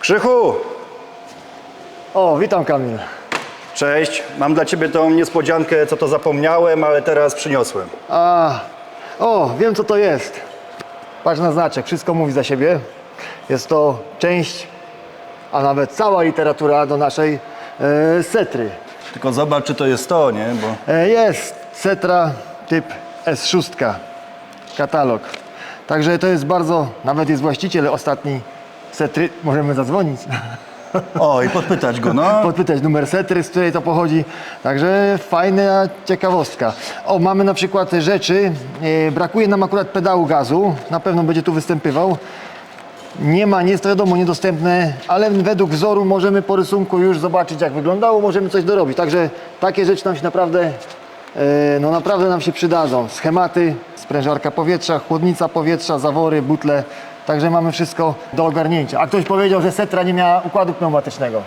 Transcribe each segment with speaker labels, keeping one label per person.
Speaker 1: Krzychu!
Speaker 2: O, witam Kamil.
Speaker 1: Cześć. Mam dla Ciebie tą niespodziankę, co to zapomniałem, ale teraz przyniosłem.
Speaker 2: A, o, wiem co to jest. Patrz na znaczek, wszystko mówi za siebie. Jest to część, a nawet cała literatura do naszej e, setry.
Speaker 1: Tylko zobacz, czy to jest to, nie? Bo
Speaker 2: E, jest setra typ S6, katalog. Także to jest bardzo, nawet jest właściciel ostatniej setry, możemy zadzwonić.
Speaker 1: O, i podpytać go, no.
Speaker 2: podpytać numer setry, z której to pochodzi. Także fajna ciekawostka. O, mamy na przykład rzeczy, e, brakuje nam akurat pedału gazu, na pewno będzie tu występywał. Nie ma, nie jest to wiadomo, niedostępne, ale według wzoru możemy po rysunku już zobaczyć jak wyglądało, możemy coś dorobić. Także takie rzeczy nam się naprawdę, e, no naprawdę nam się przydadzą. Schematy, sprężarka powietrza, chłodnica powietrza, zawory, butle. Także mamy wszystko do ogarnięcia. A ktoś powiedział, że Setra nie miała układu pneumatycznego.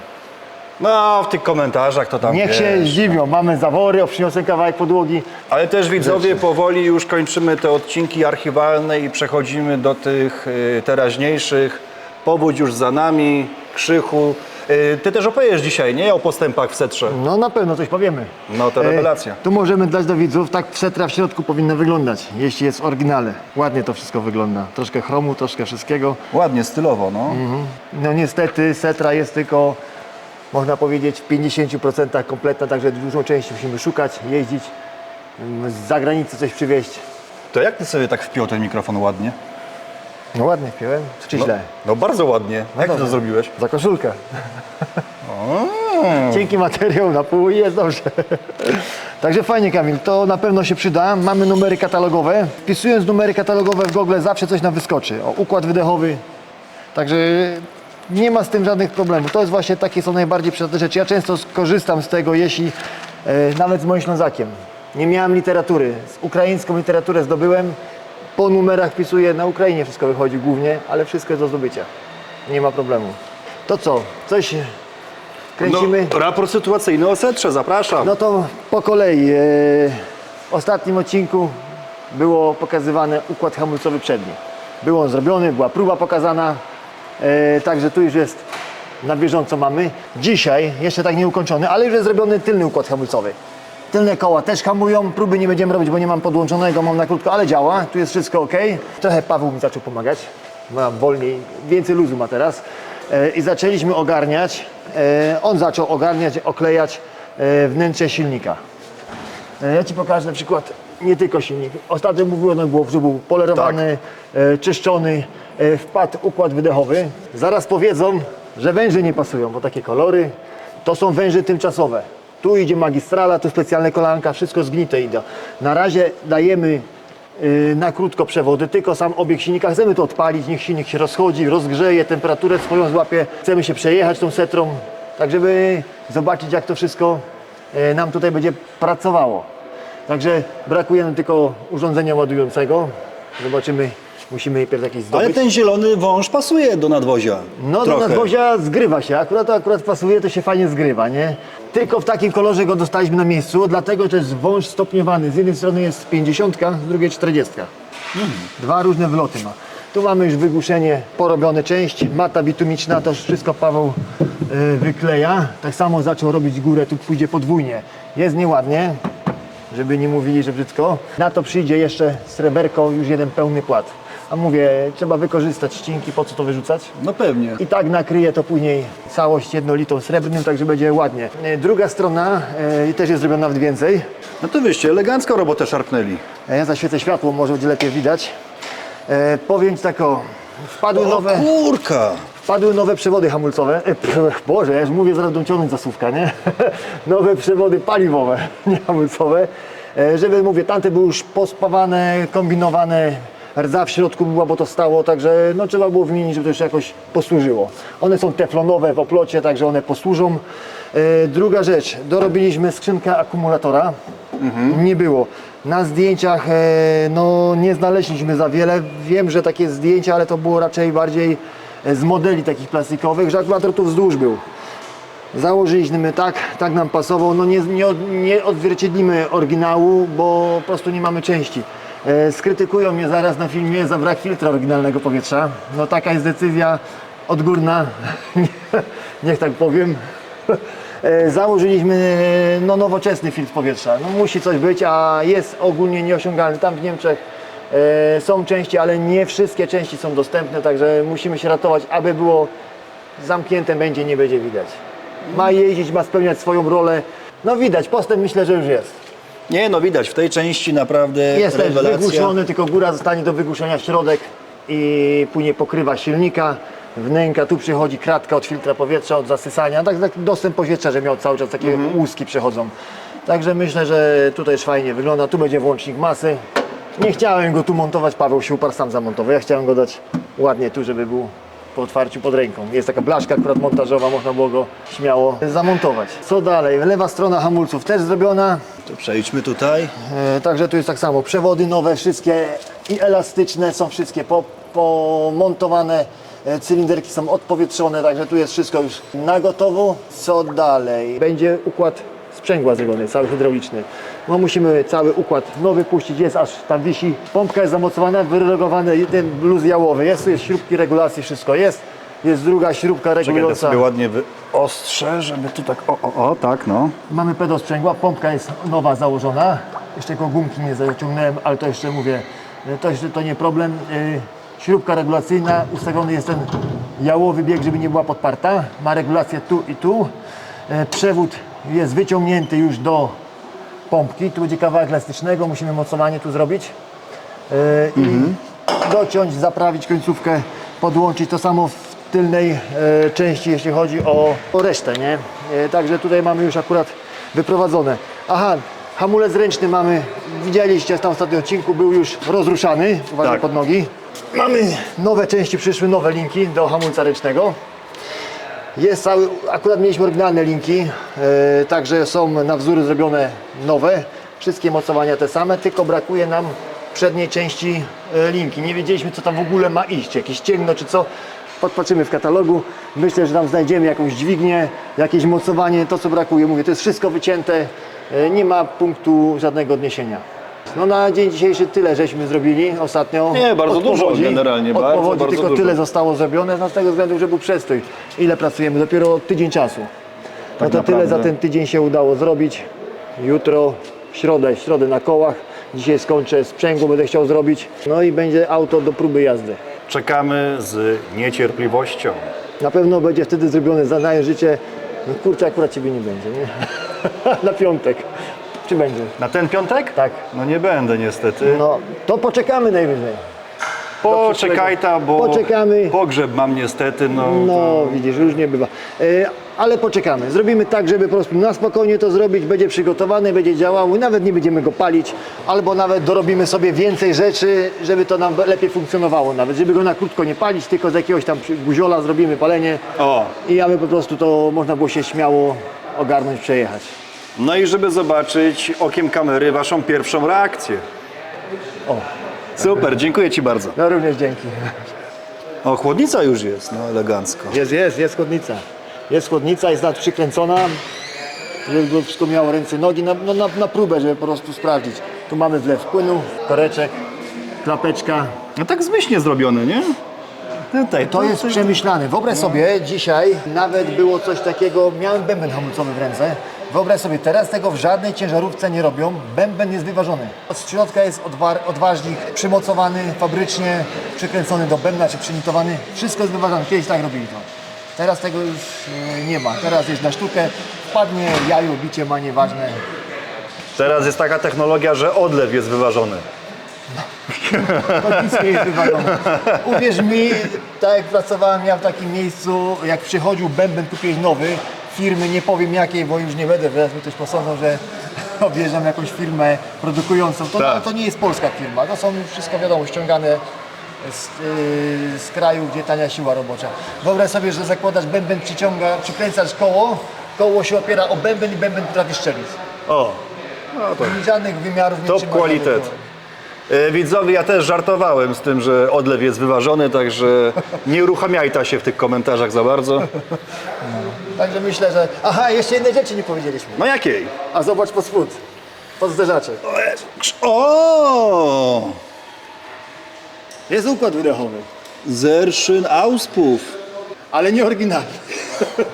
Speaker 1: No, w tych komentarzach to tam
Speaker 2: Niech
Speaker 1: wiesz.
Speaker 2: się zdziwią, mamy zawory, o, przyniosłem kawałek podłogi.
Speaker 1: Ale też widzowie, powoli już kończymy te odcinki archiwalne i przechodzimy do tych y, teraźniejszych. Powódź już za nami, Krzychu. Y, ty też opowiesz dzisiaj, nie? O postępach w setrze.
Speaker 2: No na pewno coś powiemy.
Speaker 1: No to rewelacja.
Speaker 2: tu możemy dać do widzów, tak setra w środku powinna wyglądać, jeśli jest w oryginale. Ładnie to wszystko wygląda. Troszkę chromu, troszkę wszystkiego.
Speaker 1: Ładnie, stylowo, no.
Speaker 2: No niestety setra jest tylko, można powiedzieć, w 50% kompletna, także dużą część musimy szukać, jeździć, mm, z zagranicy coś przywieźć.
Speaker 1: To jak ty sobie tak wpiął ten mikrofon ładnie?
Speaker 2: No ładnie wpiąłem, czy źle?
Speaker 1: No bardzo ładnie. jak ty to
Speaker 2: dobrze.
Speaker 1: zrobiłeś?
Speaker 2: Za koszulkę. Cienki materiał na pół i jest dobrze. Także fajnie Kamil, to na pewno się przyda. Mamy numery katalogowe. Wpisując numery katalogowe w Google zawsze coś nam wyskoczy. O, układ wydechowy. Także nie ma z tym żadnych problemów. To jest właśnie takie są najbardziej przydatne rzeczy. Ja często skorzystam z tego, jeśli e, nawet z moim Ślązakiem. Nie miałem literatury. Z ukraińską literaturę zdobyłem. Po numerach wpisuję. Na Ukrainie wszystko wychodzi głównie, ale wszystko jest do zdobycia. Nie ma problemu. To co? Coś kręcimy?
Speaker 1: No, raport sytuacyjny o setrze, zapraszam.
Speaker 2: No to po kolei. E, w ostatnim odcinku było pokazywany układ hamulcowy przedni. Był on zrobiony, była próba pokazana, e, także tu już jest na bieżąco mamy. Dzisiaj, jeszcze tak nie ukończony, ale już jest zrobiony tylny układ hamulcowy. Tylne koła też hamują, próby nie będziemy robić, bo nie mam podłączonego, mam na krótko, ale działa, tu jest wszystko ok. Trochę Paweł mi zaczął pomagać, mam wolniej, więcej luzu ma teraz. E, I zaczęliśmy ogarniać, e, on zaczął ogarniać, oklejać e, wnętrze silnika. Ja Ci pokażę na przykład nie tylko silnik. Ostatnio mówiono było, że był polerowany, e, czyszczony, wpadł układ wydechowy. Zaraz powiedzą, że węże nie pasują, bo takie kolory to są węże tymczasowe. Tu idzie magistrala, tu specjalne kolanka, wszystko zgnite idzie. Na razie dajemy y, na krótko przewody, tylko sam obieg silnika. Chcemy to odpalić, niech silnik się rozchodzi, rozgrzeje, temperaturę swoją złapie. Chcemy się przejechać tą setrą, tak żeby zobaczyć jak to wszystko y, nam tutaj będzie pracowało. Także brakuje nam tylko urządzenia ładującego. Zobaczymy, musimy najpierw jakieś zdobyć.
Speaker 1: Ale ten zielony wąż pasuje do nadwozia.
Speaker 2: No
Speaker 1: Trochę.
Speaker 2: do nadwozia zgrywa się, akurat to akurat pasuje, to się fajnie zgrywa, nie? Tylko w takim kolorze go dostaliśmy na miejscu, dlatego to jest wąż stopniowany. Z jednej strony jest 50, z drugiej 40. Dwa różne wyloty ma. Tu mamy już wygłuszenie, porobione część, mata bitumiczna, to wszystko Paweł y, wykleja. Tak samo zaczął robić górę, tu pójdzie podwójnie. Jest nieładnie, żeby nie mówili, że brzydko. Na to przyjdzie jeszcze sreberko, już jeden pełny płat. A mówię, trzeba wykorzystać ścinki, po co to wyrzucać?
Speaker 1: No pewnie.
Speaker 2: I tak nakryje to później całość jednolitą srebrnym, tak że będzie ładnie. E, Druga strona e, też jest zrobiona nawet więcej.
Speaker 1: No to wyście elegancko robotę szarpnęli.
Speaker 2: E, Ja zaświecę światło, może będzie lepiej widać. E, powiem ci tak o, wpadły
Speaker 1: O
Speaker 2: nowe,
Speaker 1: kurka!
Speaker 2: wpadły nowe przewody hamulcowe. E, pff, Boże, ja już mówię, zaraz będą ciągnąć zasówka, nie? nowe przewody paliwowe, nie hamulcowe. E, żeby, mówię, tamte były już pospawane, kombinowane, rdza w środku była, bo to stało, także no, trzeba było wymienić, żeby to jeszcze jakoś posłużyło. One są teflonowe w oplocie, także one posłużą. E, druga rzecz, dorobiliśmy skrzynkę akumulatora. Nie było. Na zdjęciach e, no, nie znaleźliśmy za wiele. Wiem, że takie zdjęcia, ale to było raczej bardziej e, z modeli takich plastikowych, że akumulator tu wzdłuż był. Założyliśmy tak, tak nam pasował. No nie, nie, nie odzwierciedlimy oryginału, bo po prostu nie mamy części. E, skrytykują mnie zaraz na filmie za brak filtra oryginalnego powietrza. No taka jest decyzja odgórna, niech tak powiem. E, Założyliśmy no, nowoczesny filtr powietrza. No, musi coś być, a jest ogólnie nieosiągalny. Tam w Niemczech e, są części, ale nie wszystkie części są dostępne, także musimy się ratować, aby było zamknięte będzie, nie będzie widać. Ma jeździć, ma spełniać swoją rolę. No widać, postęp myślę, że już jest.
Speaker 1: Nie no, widać, w tej części naprawdę
Speaker 2: Jest też
Speaker 1: rewelacja.
Speaker 2: wygłuszony, tylko góra zostanie do wygłuszenia środek i później pokrywa silnika, wnęka, tu przychodzi kratka od filtra powietrza, od zasysania, tak, tak dostęp powietrza, że miał cały czas takie
Speaker 1: Mhm.
Speaker 2: łuski przechodzą. Także myślę, że tutaj już fajnie wygląda, tu będzie włącznik masy. Nie chciałem go tu montować, Paweł się uparł sam zamontował, ja chciałem go dać ładnie tu, żeby był po otwarciu pod ręką. Jest taka blaszka akurat montażowa, można było go śmiało zamontować. Co dalej? Lewa strona hamulców też zrobiona.
Speaker 1: Przejdźmy tutaj.
Speaker 2: E, Także tu jest tak samo, przewody nowe, wszystkie i elastyczne, są wszystkie po, pomontowane, e, cylinderki są odpowietrzone, także tu jest wszystko już na gotowo. Co dalej? Będzie układ sprzęgła zrobiony, cały hydrauliczny. No musimy cały układ nowy puścić, jest aż tam wisi. Pompka jest zamocowana, wyrolowany ten luz jałowy, jest, tu jest śrubki regulacji, wszystko jest. Jest druga śrubka
Speaker 1: Czekaj, to
Speaker 2: regulująca.
Speaker 1: sobie ładnie wyostrzę, żeby tu tak, o, o, o, tak no.
Speaker 2: Mamy pedał sprzęgła, pompka jest nowa założona. Jeszcze tylko gumki nie zaciągnąłem, ale to jeszcze mówię, e, to jeszcze to nie problem. E, Śrubka regulacyjna, ustawiony jest ten jałowy bieg, żeby nie była podparta. Ma regulację tu i tu. E, Przewód jest wyciągnięty już do pompki. Tu będzie kawałek elastycznego, musimy mocowanie tu zrobić. I dociąć, zaprawić końcówkę, podłączyć to samo w tylnej e, części, jeśli chodzi o, o resztę, nie? E, także tutaj mamy już akurat wyprowadzone. Aha, hamulec ręczny mamy, widzieliście tam w ostatnim odcinku, był już rozruszany, uważaj
Speaker 1: Tak.
Speaker 2: pod nogi. Mamy nowe części, przyszły nowe linki do hamulca ręcznego. Jest cały, akurat mieliśmy oryginalne linki, e, także są na wzóry zrobione nowe. Wszystkie mocowania te same, tylko brakuje nam przedniej części linki. Nie wiedzieliśmy co tam w ogóle ma iść, jakieś cięgno czy co. Podpatrzymy w katalogu. Myślę, że tam znajdziemy jakąś dźwignię, jakieś mocowanie, to co brakuje. Mówię, to jest wszystko wycięte, e, nie ma punktu żadnego odniesienia. No na dzień dzisiejszy tyle żeśmy zrobili ostatnio.
Speaker 1: Nie, bardzo
Speaker 2: Od
Speaker 1: dużo generalnie,
Speaker 2: Od
Speaker 1: bardzo,
Speaker 2: powodzi
Speaker 1: bardzo
Speaker 2: tylko
Speaker 1: dużo.
Speaker 2: tyle zostało zrobione, no z tego względu, że był przestój. Ile pracujemy? Dopiero tydzień czasu. No to tyle za
Speaker 1: naprawdę.
Speaker 2: ten tydzień się udało zrobić. Jutro, w środę, w środę na kołach. Dzisiaj skończę sprzęgło, będę chciał zrobić. No i będzie auto do próby jazdy.
Speaker 1: Czekamy z niecierpliwością.
Speaker 2: Na pewno będzie wtedy zrobione zadanie życie. No kurczę, akurat ciebie nie będzie, nie? na piątek. Czy będzie?
Speaker 1: Na ten piątek?
Speaker 2: Tak.
Speaker 1: No nie będę niestety.
Speaker 2: No, to poczekamy najwyżej.
Speaker 1: Poczekaj ta, bo
Speaker 2: Poczekamy.
Speaker 1: pogrzeb mam niestety, no.
Speaker 2: No, widzisz, różnie bywa. E, ale poczekamy. Zrobimy tak, żeby po prostu na spokojnie to zrobić, będzie przygotowany, będzie działało i nawet nie będziemy go palić, albo nawet dorobimy sobie więcej rzeczy, żeby to nam lepiej funkcjonowało nawet, żeby go na krótko nie palić, tylko z jakiegoś tam guziola zrobimy palenie
Speaker 1: O,
Speaker 2: i aby po prostu to można było się śmiało ogarnąć, przejechać.
Speaker 1: no i żeby zobaczyć okiem kamery waszą pierwszą reakcję.
Speaker 2: O,
Speaker 1: Super, dziękuję ci bardzo.
Speaker 2: no również dzięki.
Speaker 1: O, chłodnica już jest, no elegancko.
Speaker 2: Jest, jest, jest chłodnica. Jest chłodnica, jest nawet przykręcona, żeby wszystko miało ręce, nogi, na, no, na, na próbę, żeby po prostu sprawdzić. Tu mamy wlew płynu, koreczek, klapeczka.
Speaker 1: No tak zmyślnie zrobione, nie? Tutaj,
Speaker 2: To jest przemyślane. Wyobraź sobie, dzisiaj nawet było coś takiego, miałem bęben hamulcowy w ręce. Wyobraź sobie, teraz tego w żadnej ciężarówce nie robią. Bęben jest wyważony. Od środka jest odwa- odważnik, przymocowany fabrycznie, przykręcony do bębna czy przynitowany. Wszystko jest wyważone. Kiedyś tak robili to. Teraz tego już e, nie ma. Teraz jest na sztukę. Wpadnie jaju, bicie ma, nieważne.
Speaker 1: Teraz jest taka technologia, że odlew jest wyważony.
Speaker 2: To nic nie jest wyważone. Uwierz mi, tak jak pracowałem ja w takim miejscu, jak przychodził bęben kupić nowy, firmy, nie powiem jakiej, bo już nie będę, teraz mi ktoś posądzał, że objeżdżam jakąś firmę produkującą. To,
Speaker 1: Tak.
Speaker 2: to nie jest polska firma, to są już wszystko wiadomo ściągane z, yy, z kraju, gdzie tania siła robocza. Wyobraź sobie, że zakładasz bęben, przyciąga, przykręcasz koło, koło się opiera o bęben i bęben potrafi strzelić.
Speaker 1: O,
Speaker 2: I żadnych wymiarów nie
Speaker 1: top
Speaker 2: trzyma
Speaker 1: qualitet.
Speaker 2: żadnych-
Speaker 1: E, Widzowie, ja też żartowałem z tym, że odlew jest wyważony, także nie uruchamiajta się w tych komentarzach za bardzo.
Speaker 2: Także myślę, że... Aha, jeszcze jednej rzeczy nie powiedzieliśmy.
Speaker 1: No jakiej?
Speaker 2: A zobacz pod spód. Pod zderzaczek.
Speaker 1: O!
Speaker 2: Jest układ wydechowy.
Speaker 1: Zerszyn Auspuff.
Speaker 2: ale nie oryginalny.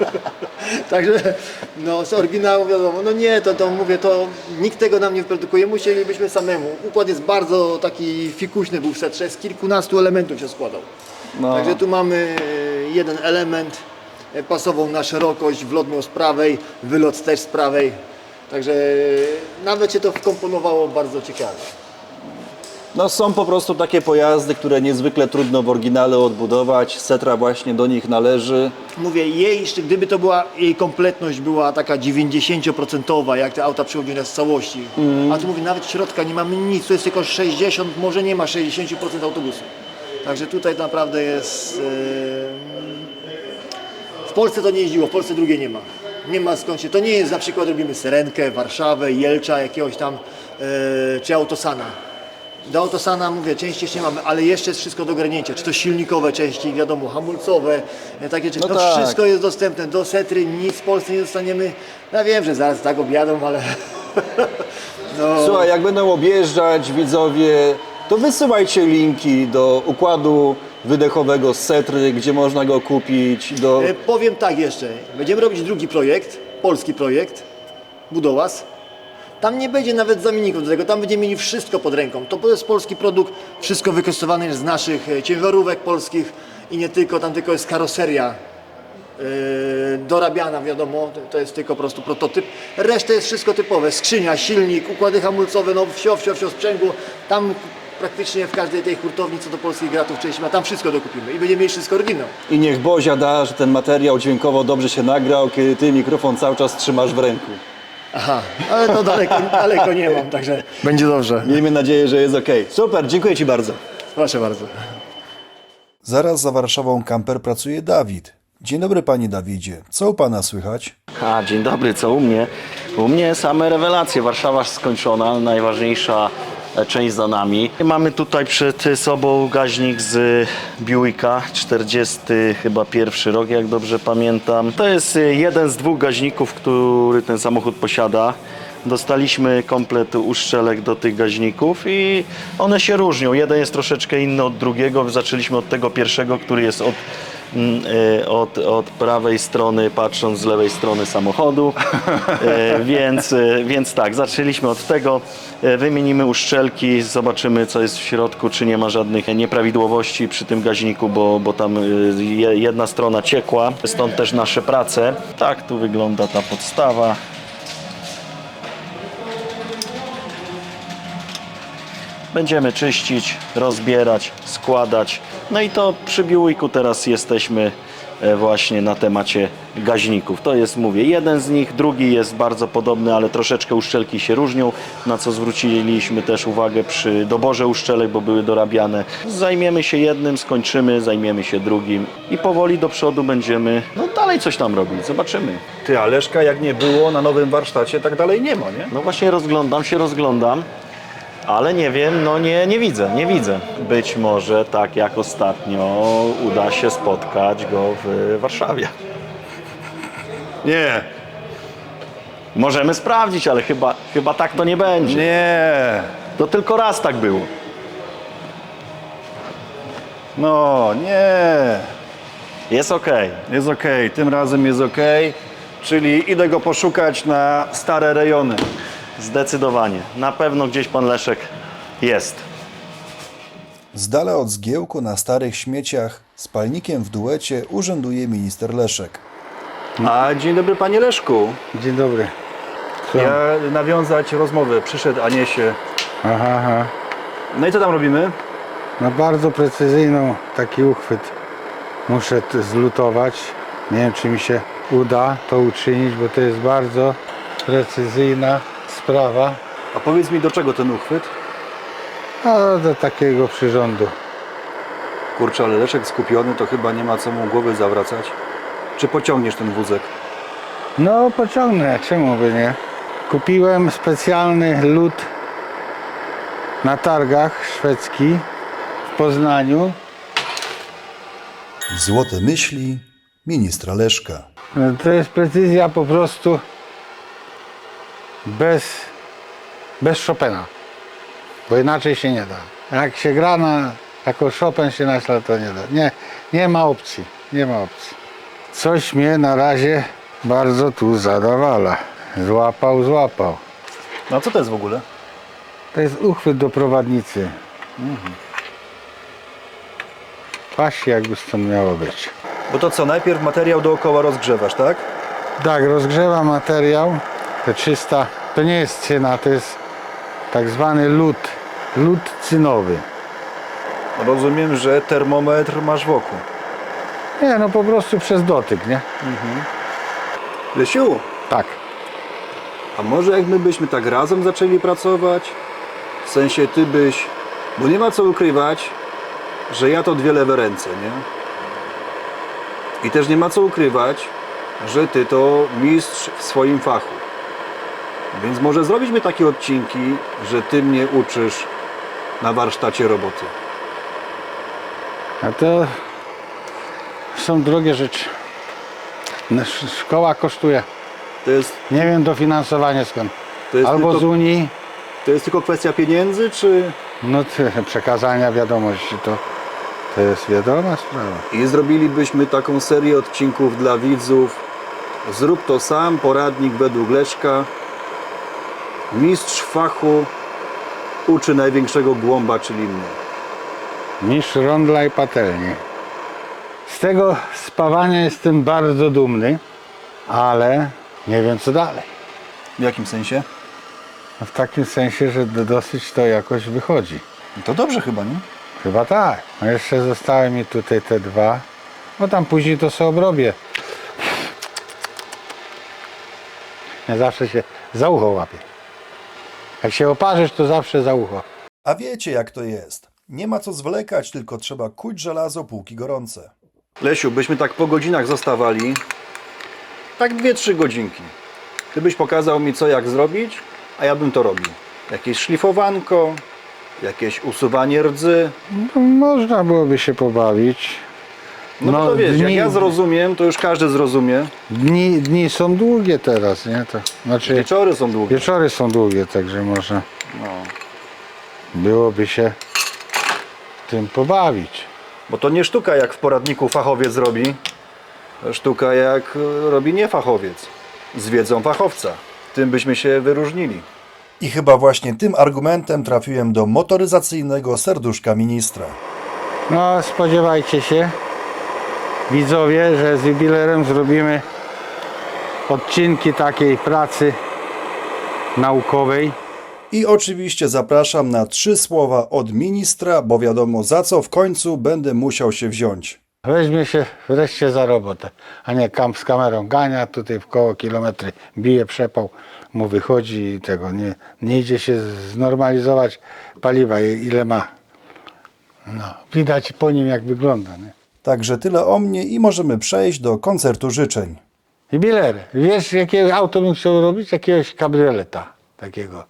Speaker 2: Także no z oryginału wiadomo, no nie, to, to mówię, to nikt tego nam nie wyprodukuje, musielibyśmy samemu. Układ jest bardzo taki fikuśny był w setrze, z kilkunastu elementów się składał.
Speaker 1: No.
Speaker 2: Także tu mamy e, jeden element, e, pasował na szerokość, wlot miał z prawej, wylot też z prawej. Także e, nawet się to wkomponowało bardzo ciekawie.
Speaker 1: No są po prostu takie pojazdy, które niezwykle trudno w oryginale odbudować. Setra właśnie do nich należy.
Speaker 2: Mówię, jej, gdyby to była, jej kompletność była taka 90% jak te auta przychodzone z całości. A tu mówię, nawet środka nie mamy nic, to jest tylko 60, może nie ma 60% autobusu. Także tutaj naprawdę jest... e, W Polsce to nie jeździło, w Polsce drugie nie ma. Nie ma skąd się, to nie jest na przykład robimy Syrenkę, Warszawę, Jelcza, jakiegoś tam, e, czy Autosana. Do Autosana mówię, części jeszcze nie mamy, ale jeszcze jest wszystko do garnięcia. Czy to silnikowe części, wiadomo, hamulcowe, e, takie części.
Speaker 1: No
Speaker 2: No,
Speaker 1: tak.
Speaker 2: wszystko jest dostępne. Do setry nic w Polsce nie dostaniemy. Ja wiem, że zaraz tak objadą, ale. no,
Speaker 1: Słuchaj, jak będą objeżdżać widzowie, to wysyłajcie linki do układu wydechowego z Setry, gdzie można go kupić. Do...
Speaker 2: e, powiem tak jeszcze. Będziemy robić drugi projekt, polski projekt, Budowas. Tam nie będzie nawet zamienników do tego, tam będziemy mieli wszystko pod ręką. To jest polski produkt, wszystko wykorzystane jest z naszych e, ciężarówek polskich i nie tylko, tam tylko jest karoseria e, dorabiana, wiadomo, to- to jest tylko po prostu prototyp. Reszta jest wszystko typowe, skrzynia, silnik, układy hamulcowe, no wsio, wsio, wsio, sprzęgło. Tam praktycznie w każdej tej hurtowni, co do polskich gratów części ma, tam wszystko dokupimy i będziemy mieli wszystko oryginał.
Speaker 1: I niech Bozia da, że ten materiał dźwiękowo dobrze się nagrał, kiedy ty mikrofon cały czas trzymasz w ręku.
Speaker 2: Aha, ale to daleko, daleko nie mam, także będzie dobrze.
Speaker 1: Miejmy nadzieję, że jest ok. Super, dziękuję Ci bardzo.
Speaker 2: Proszę bardzo.
Speaker 3: Zaraz za Warszawą kamper pracuje Dawid. Dzień dobry panie Dawidzie. Co u pana słychać?
Speaker 4: A, dzień dobry, co u mnie? U mnie same rewelacje. Warszawa skończona, najważniejsza część za nami. Mamy tutaj przed sobą gaźnik z Buicka, 40 chyba pierwszy rok, jak dobrze pamiętam. To jest e, jeden z dwóch gaźników, który ten samochód posiada. Dostaliśmy komplet uszczelek do tych gaźników i one się różnią. Jeden jest troszeczkę inny od drugiego. Zaczęliśmy od tego pierwszego, który jest od e, od, od prawej strony, patrząc z lewej strony samochodu. E, więc, e, więc tak, zaczęliśmy od tego. Wymienimy uszczelki, zobaczymy co jest w środku, czy nie ma żadnych nieprawidłowości przy tym gaźniku, bo, bo tam je- jedna strona ciekła, stąd też nasze prace. Tak tu wygląda ta podstawa. Będziemy czyścić, rozbierać, składać. No i to przy Buicku teraz jesteśmy e, właśnie na temacie gaźników. To jest, mówię, jeden z nich, drugi jest bardzo podobny, ale troszeczkę uszczelki się różnią, na co zwróciliśmy też uwagę przy doborze uszczelek, bo były dorabiane. Zajmiemy się jednym, skończymy, zajmiemy się drugim i powoli do przodu będziemy no dalej coś tam robić, zobaczymy.
Speaker 1: Ty, Aleszka, jak nie było na nowym warsztacie, tak dalej nie ma, nie?
Speaker 4: No właśnie rozglądam się, rozglądam, ale nie wiem, no nie, nie widzę, nie widzę. Być może tak jak ostatnio uda się spotkać go w Warszawie.
Speaker 1: Nie.
Speaker 4: Możemy sprawdzić, ale chyba, chyba tak to nie będzie.
Speaker 1: Nie.
Speaker 4: To tylko raz tak było.
Speaker 1: No, nie.
Speaker 4: Jest okej.
Speaker 1: Jest ok, tym razem jest ok. Czyli idę go poszukać na stare rejony.
Speaker 4: Zdecydowanie. Na pewno gdzieś pan Leszek jest.
Speaker 3: Z dala od zgiełku na starych śmieciach z palnikiem w duecie urzęduje minister Leszek.
Speaker 1: A dzień dobry panie Leszku.
Speaker 5: Dzień dobry.
Speaker 1: Ja nawiązać rozmowę. Przyszedł Aniesie.
Speaker 5: Aha, aha.
Speaker 1: No i co tam robimy?
Speaker 5: No bardzo precyzyjną taki uchwyt muszę t- zlutować. Nie wiem, czy mi się uda to uczynić, bo to jest bardzo precyzyjna sprawa.
Speaker 1: A powiedz mi do czego ten uchwyt?
Speaker 5: A do takiego przyrządu.
Speaker 1: Kurczę, ale Leszek skupiony, to chyba nie ma co mu głowy zawracać. Czy pociągniesz ten wózek?
Speaker 5: No pociągnę, czemu by nie? Kupiłem specjalny lód na targach szwedzki w Poznaniu.
Speaker 3: Złote myśli ministra Leszka.
Speaker 5: No, To jest precyzja po prostu bez, bez Chopina, bo inaczej się nie da. Jak się gra na, jako Chopin się naśla, to nie da. Nie, nie ma opcji, nie ma opcji. coś mnie na razie bardzo tu zadawala. Złapał, złapał.
Speaker 1: No a co to jest w ogóle?
Speaker 5: To jest uchwyt do prowadnicy. Pasie jakby stąd miało być.
Speaker 1: Bo to co, najpierw materiał dookoła rozgrzewasz, tak?
Speaker 5: Tak, rozgrzewa materiał. Te 300, to nie jest cyna, to jest tak zwany lód. Lód cynowy.
Speaker 1: Rozumiem, że termometr masz wokół.
Speaker 5: Nie, no po prostu przez dotyk, nie?
Speaker 1: Lesiu,
Speaker 5: Tak.
Speaker 1: a może jak my byśmy tak razem zaczęli pracować? W sensie ty byś, bo nie ma co ukrywać, że ja to dwie lewe ręce, nie? I też nie ma co ukrywać, że ty to mistrz w swoim fachu. Więc może zrobiliśmy takie odcinki, że ty mnie uczysz na warsztacie roboty.
Speaker 5: A to są drogie rzeczy. No, sz- Szkoła kosztuje.
Speaker 1: To jest,
Speaker 5: Nie wiem dofinansowanie skąd.
Speaker 1: to jest,
Speaker 5: Albo
Speaker 1: tylko,
Speaker 5: z Unii,
Speaker 1: to jest tylko kwestia pieniędzy, czy...
Speaker 5: no te przekazania wiadomości to, to jest wiadoma sprawa.
Speaker 1: I zrobilibyśmy taką serię odcinków dla widzów. Zrób to sam, poradnik według Leszka. Mistrz fachu uczy największego głąba, czyli mnie.
Speaker 5: Mistrz rondla i patelni. Z tego spawania jestem bardzo dumny, ale nie wiem co dalej.
Speaker 1: W jakim sensie?
Speaker 5: No W takim sensie, że do- dosyć to jakoś wychodzi.
Speaker 1: No to dobrze chyba, nie?
Speaker 5: Chyba tak. No jeszcze zostały mi tutaj te dwa, bo tam później to sobie obrobię. Ja zawsze się za ucho łapię. Jak się oparzysz, to zawsze za ucho.
Speaker 3: A wiecie jak to jest. Nie ma co zwlekać, tylko trzeba kuć żelazo póki gorące.
Speaker 1: Lesiu, byśmy tak po godzinach zostawali. Tak dwie, trzy godzinki. Ty byś pokazał mi co jak zrobić, a ja bym to robił. Jakieś szlifowanko, jakieś usuwanie rdzy.
Speaker 5: No, można byłoby się pobawić.
Speaker 1: No,
Speaker 5: No,
Speaker 1: to wiesz, jak
Speaker 5: dni-
Speaker 1: ja zrozumiem, to już każdy zrozumie.
Speaker 5: Dni, dni są długie teraz, nie? To, znaczy
Speaker 1: Wieczory są długie.
Speaker 5: wieczory są długie, także można
Speaker 1: No.
Speaker 5: byłoby się tym pobawić.
Speaker 1: Bo to nie sztuka jak w poradniku fachowiec robi, sztuka jak e, robi nie fachowiec. Z wiedzą fachowca. Tym byśmy się wyróżnili.
Speaker 3: I chyba właśnie tym argumentem trafiłem do motoryzacyjnego serduszka ministra.
Speaker 5: No, spodziewajcie się, widzowie, że z jubilerem zrobimy odcinki takiej pracy naukowej.
Speaker 3: I oczywiście zapraszam na trzy słowa od ministra, bo wiadomo za co w końcu będę musiał się wziąć.
Speaker 5: Weźmie się wreszcie za robotę, a nie kamp z kamerą gania, tutaj w koło kilometry bije przepał, mu wychodzi i tego nie, nie idzie się znormalizować paliwa, ile ma. No, widać po nim jak wygląda. Nie?
Speaker 3: Także tyle o mnie i możemy przejść do koncertu życzeń.
Speaker 5: Jubiler, wiesz jakie auto bym chciał robić? Jakiegoś kabrioleta takiego.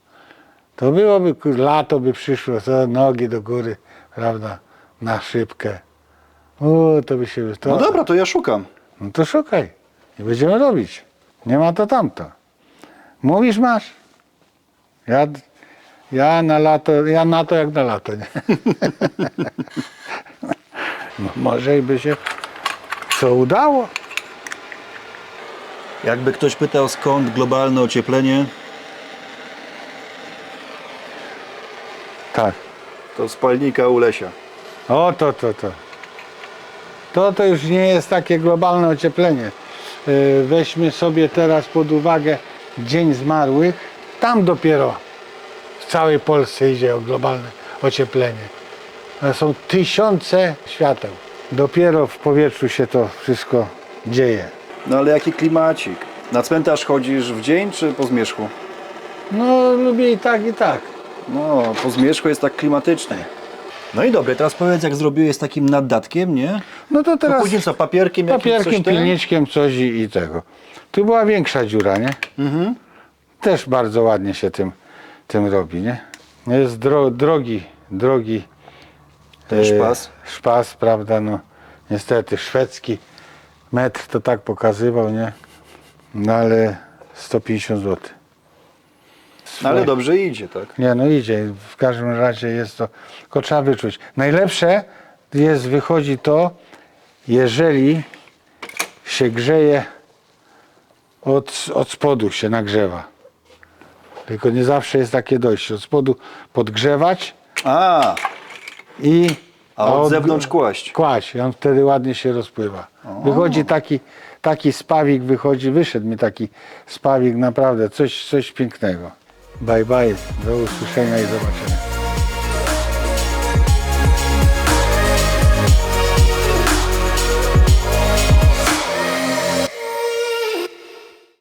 Speaker 5: To byłoby, kur- lato by przyszło, co, nogi do góry, prawda, na szybkę. O, to by się... To,
Speaker 1: No dobra, to ja szukam.
Speaker 5: No to szukaj i będziemy robić. Nie ma to tamto. Mówisz, masz. Ja, ja na lato, ja na to jak na lato. Nie? No, może i by się co udało.
Speaker 1: Jakby ktoś pytał skąd globalne ocieplenie,
Speaker 5: Tak.
Speaker 1: to spalnika u Lesia.
Speaker 5: O, to, to, to. To to już nie jest takie globalne ocieplenie. Yy, Weźmy sobie teraz pod uwagę Dzień Zmarłych. Tam dopiero w całej Polsce idzie o globalne ocieplenie. To są tysiące świateł. Dopiero w powietrzu się to wszystko dzieje.
Speaker 1: No ale jaki klimacik? Na cmentarz chodzisz w dzień czy po zmierzchu?
Speaker 5: No, lubię i tak, i tak.
Speaker 1: No, po zmierzchu jest tak klimatycznie. No i dobrze, teraz powiedz jak zrobiłeś z takim naddatkiem, nie?
Speaker 5: No to
Speaker 1: To
Speaker 5: teraz
Speaker 1: później co, papierkiem jakimś
Speaker 5: papierkiem,
Speaker 1: coś ten?
Speaker 5: pilniczkiem coś i, i tego. Tu była większa dziura, nie?
Speaker 1: Mhm.
Speaker 5: Też bardzo ładnie się tym, tym robi, nie? Jest dro, drogi, drogi
Speaker 1: szpas.
Speaker 5: szpas, prawda, no niestety szwedzki metr to tak pokazywał, nie? No ale 150 zł.
Speaker 1: No ale dobrze idzie, tak?
Speaker 5: Nie, no idzie. W każdym razie jest to, tylko trzeba wyczuć. Najlepsze jest, wychodzi to, jeżeli się grzeje od, od spodu się nagrzewa. Tylko nie zawsze jest takie dojście. Od spodu podgrzewać
Speaker 1: A,
Speaker 5: i
Speaker 1: a od zewnątrz kłaść.
Speaker 5: kłaść on wtedy ładnie się rozpływa. Wychodzi taki, taki spawik, wychodzi, wyszedł mi taki spawik, naprawdę coś, coś pięknego. Bye bye, do usłyszenia i zobaczenia.